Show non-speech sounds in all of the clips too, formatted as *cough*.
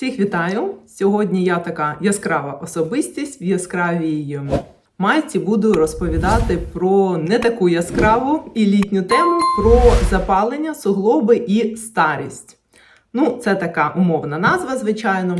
Всіх вітаю! Сьогодні я така яскрава особистість в яскравій майці буду розповідати про не таку яскраву і літню тему про запалення, суглоби і старість. Ну, це така умовна назва, звичайно.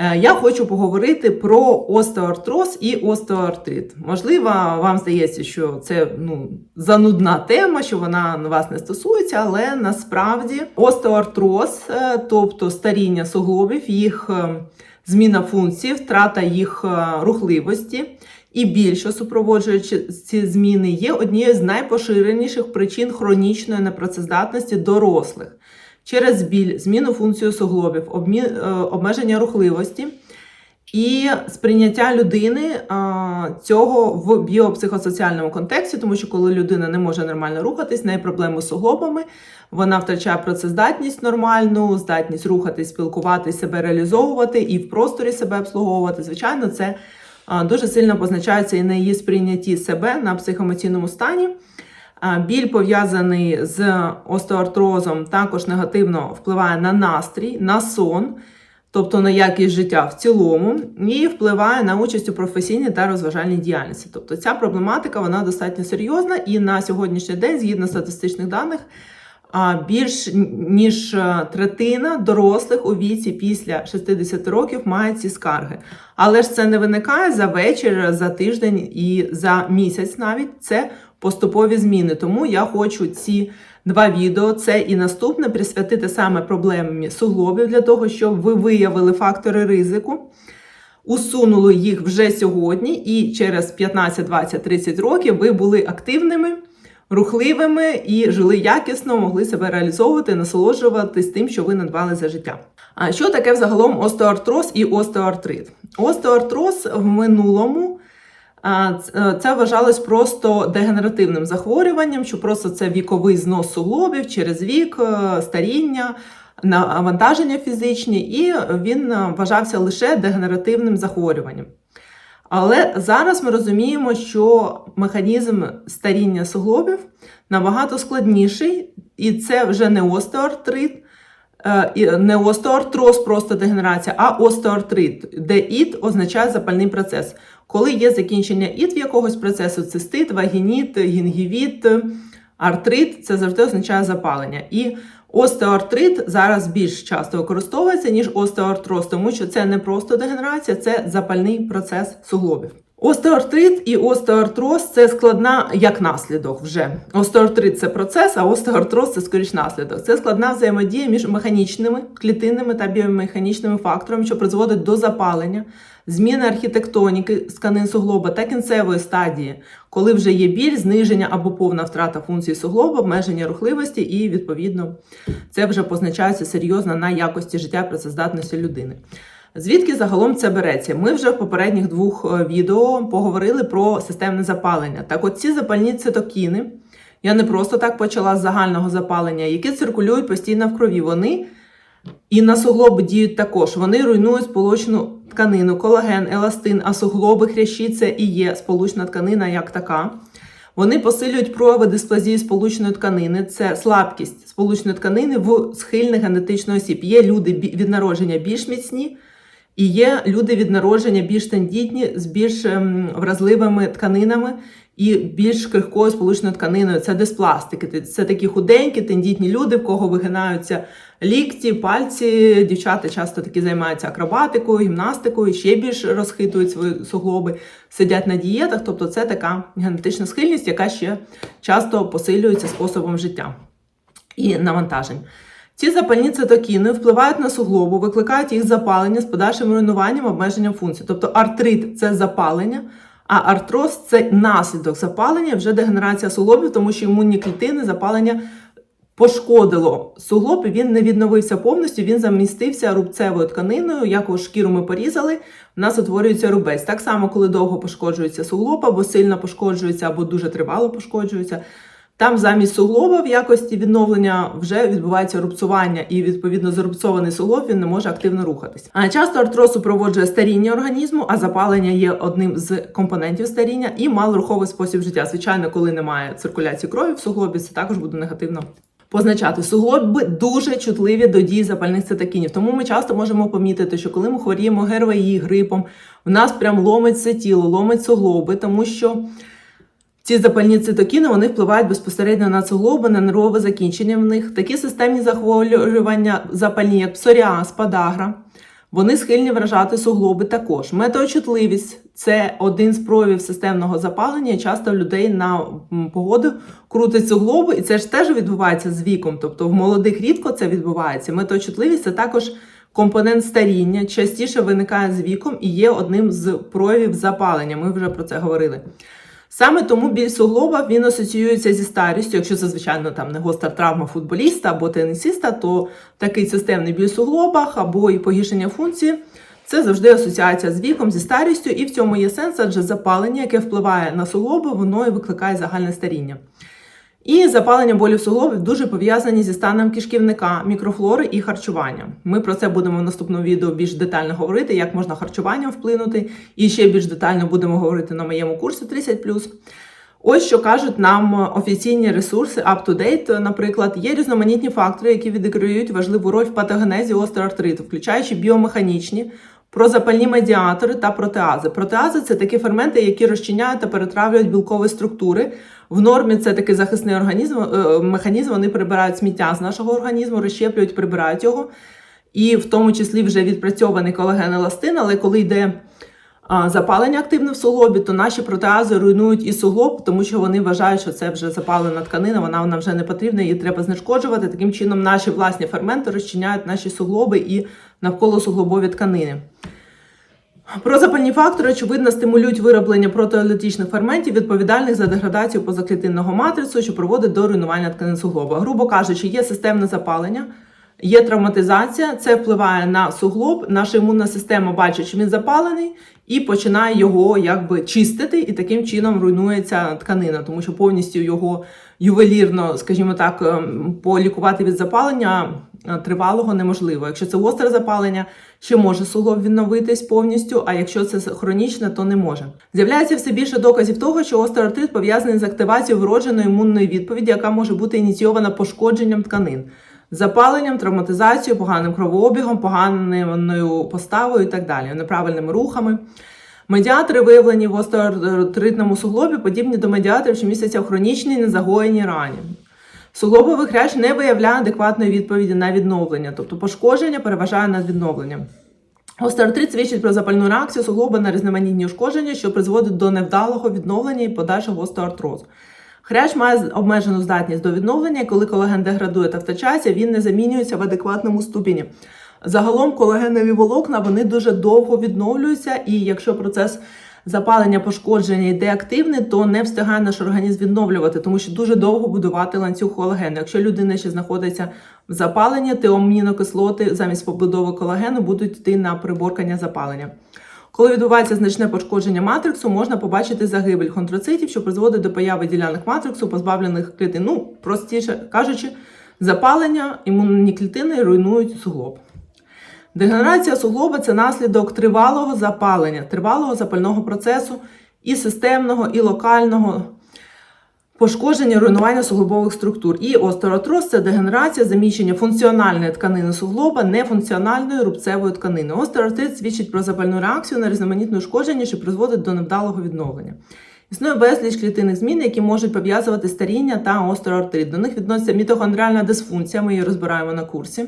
Е, Я хочу поговорити про остеоартроз і остеоартрит. Можливо, вам здається, що це ну, занудна тема, що вона на вас не стосується, але насправді остеоартроз, е, тобто старіння суглобів, їх е, зміна функцій, втрата їх рухливості і біль, що супроводжуючи ці зміни, є однією з найпоширеніших причин хронічної непрацездатності дорослих через біль, зміну функцію суглобів, е, обмеження рухливості і сприйняття людини а, цього в біопсихосоціальному контексті, тому що коли людина не може нормально рухатись, неї проблеми з суглобами, вона втрачає працездатність нормальну, здатність рухатись, спілкуватись, себе реалізовувати і в просторі себе обслуговувати. Звичайно, це а, дуже сильно позначається і на її сприйнятті себе на психоемоційному стані. Біль пов'язаний з остеоартрозом також негативно впливає на настрій, на сон, тобто на якість життя в цілому, і впливає на участь у професійній та розважальній діяльності. Тобто ця проблематика вона достатньо серйозна, і на сьогоднішній день, згідно статистичних даних, більш ніж е, третина дорослих у віці після 60 років має ці скарги. Але ж це не виникає за вечір, за тиждень і за місяць навіть. Це поступові зміни. Тому я хочу ці два відео, це і наступне, присвятити саме проблемі суглобів для того, щоб ви виявили фактори ризику, усунули їх вже сьогодні, і через 15, 20, 30 років ви були активними. Рухливими і жили якісно, могли себе реалізовувати, насолоджуватись тим, що ви надбали за життя. А що таке взагалом остеоартроз і остеоартрит? Остеоартроз в минулому це вважалось просто дегенеративним захворюванням, що просто це віковий знос суглобів через вік, е, старіння, навантаження фізичні, і він е, вважався лише дегенеративним захворюванням. Але зараз ми розуміємо, що механізм старіння суглобів набагато складніший, і це вже не остеоартрит, е, не остеоартроз, просто дегенерація, а остеоартрит, де іт означає запальний процес. Коли є закінчення іт в якогось процесу, цистит, вагініт, гінгівіт, артрит, це завжди означає запалення. І остеоартрит зараз більш часто використовується, ніж остеоартроз, тому що це не просто дегенерація, це запальний процес суглобів. Остеоартрит і остеоартроз це складна як наслідок вже. Остеоартрит це процес, а остеоартроз це скоріш наслідок. Це складна взаємодія між механічними, клітинними та біомеханічними факторами, що призводить до запалення, зміни архітектоніки тканин суглоба та кінцевої стадії, коли вже є біль, зниження або повна втрата функції суглоба, обмеження рухливості, і відповідно це вже позначається серйозно на якості життя працездатності людини. Звідки загалом це береться? Ми вже в попередніх двох е, відео поговорили про системне запалення. Так, от ці запальні цитокіни, я не просто так почала з загального запалення, які циркулюють постійно в крові. Вони і на суглоби діють також. Вони руйнують сполучну тканину, колаген, еластин, а суглоби хрящі це і є сполучна тканина як така. Вони посилюють прояви дисплазії сполучної тканини, це слабкість сполучної тканини в схильних генетичних осіб. Є люди від народження більш міцні, і є люди від народження більш тендітні, з більш ем, вразливими тканинами і більш крихкою сполучною тканиною. Це диспластики. Це такі худенькі, тендітні люди, в кого вигинаються лікті, пальці. Дівчата часто такі займаються акробатикою, гімнастикою, ще більш розхитують свої суглоби, сидять на дієтах. Тобто це така генетична схильність, яка ще часто посилюється способом життя і навантажень. Ці запальні цитокіни впливають на суглобу, викликають їх запалення з подальшим руйнуванням, обмеженням функцій. Тобто артрит це запалення, а артроз це наслідок запалення, вже дегенерація суглобів, тому що імунні клітини запалення пошкодило суглоб, і він не відновився повністю, він замістився рубцевою тканиною, яку шкіру ми порізали, у нас утворюється рубець. Так само, коли довго пошкоджується суглоб, або сильно пошкоджується, або дуже тривало пошкоджується. Там замість суглоба в якості відновлення вже відбувається рубцування, і відповідно зарубцований суглоб він не може активно рухатись. А часто артроз супроводжує старіння організму, а запалення є одним з компонентів старіння і малоруховий спосіб життя. Звичайно, коли немає циркуляції крові в суглобі, це також буде негативно позначати. Суглоби дуже чутливі до дії запальних цитокінів. Тому ми часто можемо помітити, що коли ми хворіємо ГРВІ, грипом, в нас прям ломить все тіло, ломить суглоби, тому що ці запальні цитокіни вони впливають безпосередньо на суглоби, на нервове закінчення в них. Такі системні захворювання запальні, як псоріаз, подагра, вони схильні вражати суглоби також. Метеочутливість це один з проявів системного запалення. Часто в людей на погоду крутить суглоби, і це ж теж відбувається з віком. Тобто в молодих рідко це відбувається. Метеочутливість це також компонент старіння, частіше виникає з віком і є одним з проявів запалення. Ми вже про це говорили. Саме тому біль суглоба він асоціюється зі старістю. Якщо це, звичайно, там не гостра травма футболіста або тенісіста, то такий системний біль суглобах або і погіршення функції це завжди асоціація з віком, зі старістю, і в цьому є сенс, адже запалення, яке впливає на суглоби, воно і викликає загальне старіння. І запалення болів суглобів дуже пов'язані зі станом кишківника, мікрофлори і харчування. Ми про це будемо в наступному відео більш детально говорити, як можна харчуванням вплинути. І ще більш детально будемо говорити на моєму курсі 30+. Ось що кажуть нам офіційні ресурси UpToDate, наприклад, є різноманітні фактори, які відіграють важливу роль в патогенезі остеоартриту, включаючи біомеханічні, прозапальні медіатори та протеази. Протеази це такі ферменти, які розчиняють та перетравлюють білкові структури. В нормі це такий захисний організм, е, механізм. Вони прибирають сміття з нашого організму, розщеплюють, прибирають його. І в тому числі вже відпрацьований колаген еластин, але коли йде запалення активне в суглобі, то наші протеази руйнують і суглоб, тому що вони вважають, що це вже запалена тканина, вона нам вже не потрібна, її треба знешкоджувати. Таким чином, наші власні ферменти розчиняють наші суглоби і навколо суглобові тканини. Прозапальні фактори, очевидно, стимулюють вироблення протеолітичних ферментів, відповідальних за деградацію позаклітинного матрицю, що приводить до руйнування тканин суглоба. Грубо кажучи, є системне запалення, є травматизація, це впливає на суглоб. Наша імунна система бачить, що він запалений, і починає його якби чистити, і таким чином руйнується тканина, тому що повністю його ювелірно, скажімо так, ем, полікувати від запалення тривалого неможливо. Якщо це гостре запалення, ще може суглоб відновитись повністю, а якщо це хронічне, то не може. З'являється все більше доказів того, що остеоартрит пов'язаний з активацією вродженої імунної відповіді, яка може бути ініційована пошкодженням тканин. Запаленням, травматизацією, поганим кровообігом, поганою поставою і так далі, неправильними рухами. Медіатори, виявлені в остеоартритному суглобі, подібні до медіаторів, що містяться в хронічній незагоєній рані. Суглобовий хрящ не виявляє адекватної відповіді на відновлення, тобто пошкодження переважає над відновленням. Остеоартрит свідчить про запальну реакцію суглоба на різноманітні ушкодження, що призводить до невдалого відновлення і подальшого остеоартрозу. Хрящ має обмежену здатність до відновлення, і коли колаген деградує та втрачається, він не замінюється в адекватному ступені. Загалом колагенові волокна вони дуже довго відновлюються, і якщо процес запалення пошкодження йде активний, то не встигає наш організм відновлювати, тому що дуже довго будувати ланцюг колагену. Якщо людина ще знаходиться в запаленні, то амінокислоти замість побудови колагену будуть йти на приборкання запалення. Коли відбувається значне пошкодження матриксу, можна побачити загибель хонтроцитів, що призводить до появи ділянок матриксу, позбавлених клітин. Ну, простіше кажучи, запалення імунні клітини руйнують суглоб. Дегенерація суглоба це наслідок тривалого запалення, тривалого запального процесу і системного, і локального пошкодження руйнування суглобових структур. І остеоартроз – це дегенерація, заміщення функціональної тканини суглоба нефункціональною рубцевою тканиною. Остеоартрит свідчить про запальну реакцію на різноманітне ушкодження, що призводить до невдалого відновлення. Існує безліч клітинних змін, які можуть пов'язувати старіння та остеоартрит. До них відноситься мітохондріальна дисфункція, ми її розбираємо на курсі.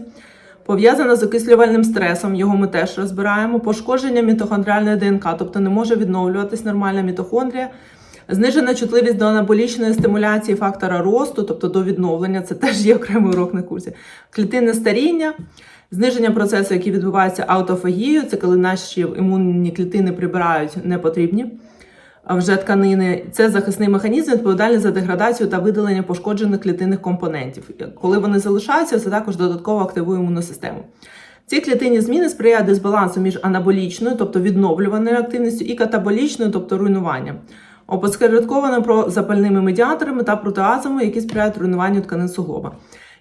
Пов'язана з окислювальним стресом, його ми теж розбираємо. Пошкодження мітохондріальної ДНК, тобто не може відновлюватись нормальна мітохондрія. Знижена чутливість до анаболічної стимуляції фактора росту, тобто до відновлення, це теж є окремий урок на курсі. Клітинне старіння, зниження процесу, який відбувається аутофагією, це коли наші імунні клітини прибирають непотрібні вже тканини. Це захисний механізм, відповідальний за деградацію та видалення пошкоджених клітинних компонентів. Коли вони залишаються, це також додатково активує імунну систему. Ці клітинні зміни сприяють дисбалансу між анаболічною, тобто відновлюваною активністю, і катаболічною, тобто руйнуванням. Опосередковано про запальними медіаторами та протеазами, які сприяють руйнуванню тканин суглоба.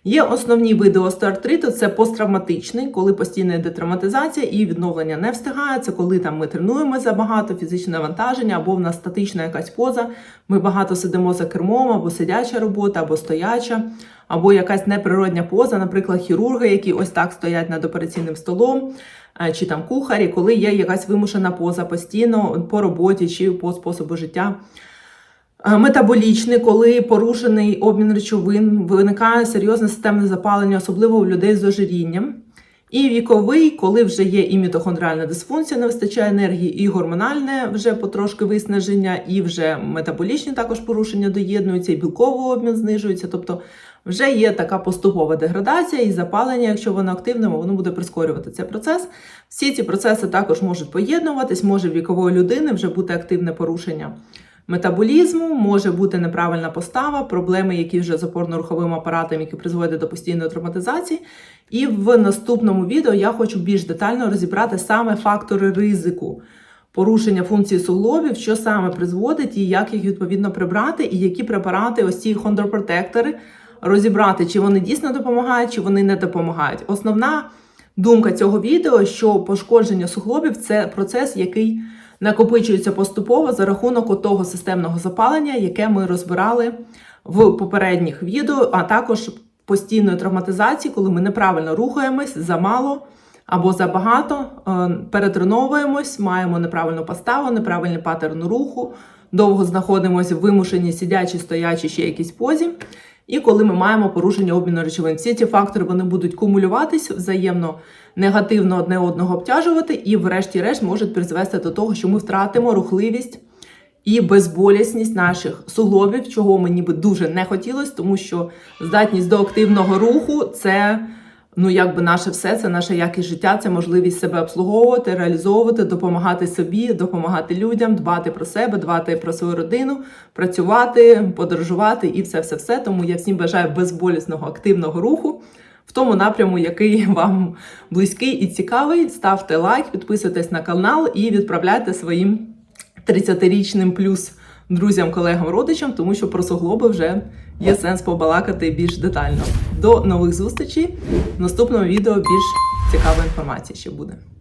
Є основні види остеоартриту, це посттравматичний, коли постійна йде травматизація і відновлення не встигає. Це коли там ми тренуємо забагато, фізичне навантаження, або в нас статична якась поза. Ми багато сидимо за кермом, або сидяча робота, або стояча, або якась неприродня поза, наприклад, хірурги, які ось так стоять над операційним столом. е, Чи там кухарі, коли є якась вимушена поза постійно по роботі чи по способу життя. Е, Метаболічний, коли порушений обмін речовин, виникає серйозне системне запалення, особливо у людей з ожирінням. І віковий, коли вже є і мітохондріальна дисфункція, не вистачає енергії, і гормональне вже потрошки виснаження, і вже метаболічні також порушення доєднуються, і білковий обмін знижується. Тобто вже є така поступова деградація і запалення, якщо воно активне, воно буде прискорювати цей процес. Всі ці процеси також можуть поєднуватись, може в вікової людини вже бути активне порушення метаболізму, може бути неправильна постава, проблеми, які вже з опорно-руховим апаратом, які призводять до постійної травматизації. І в наступному відео я хочу більш детально розібрати саме фактори ризику порушення функції суглобів, що саме призводить і як їх відповідно прибрати, і які препарати, ось ці хондропротектори, розібрати, чи вони дійсно допомагають, чи вони не допомагають. Основна думка цього відео, що пошкодження суглобів це процес, який накопичується поступово за рахунок того системного запалення, яке ми розбирали в попередніх відео, а також постійної травматизації, коли ми неправильно рухаємось замало або забагато, е, перетреновуємось, маємо неправильну поставу, неправильний паттерн руху, довго знаходимося в вимушеній сидячій, стоячій, ще якійсь позі. І коли ми маємо порушення обміну речовин, всі ці фактори вони будуть кумулюватись, взаємно негативно одне одного обтяжувати, і, врешті-решт, можуть призвести до того, що ми втратимо рухливість і безболісність наших суглобів, чого мені би дуже не хотілося, тому що здатність до активного руху це. Ну, якби наше все, це наша якість життя, це можливість себе обслуговувати, реалізовувати, допомагати собі, допомагати людям, дбати про себе, дбати про свою родину, працювати, подорожувати і все, все, все. Тому я всім бажаю безболісного активного руху в тому напряму, який *laughs* вам близький і цікавий. Ставте лайк, підписуйтесь на канал і відправляйте своїм 30-річним плюс друзям, колегам, родичам, тому що про суглоби вже є сенс побалакати більш детально. До нових зустрічей. В наступному відео більш цікава інформація ще буде.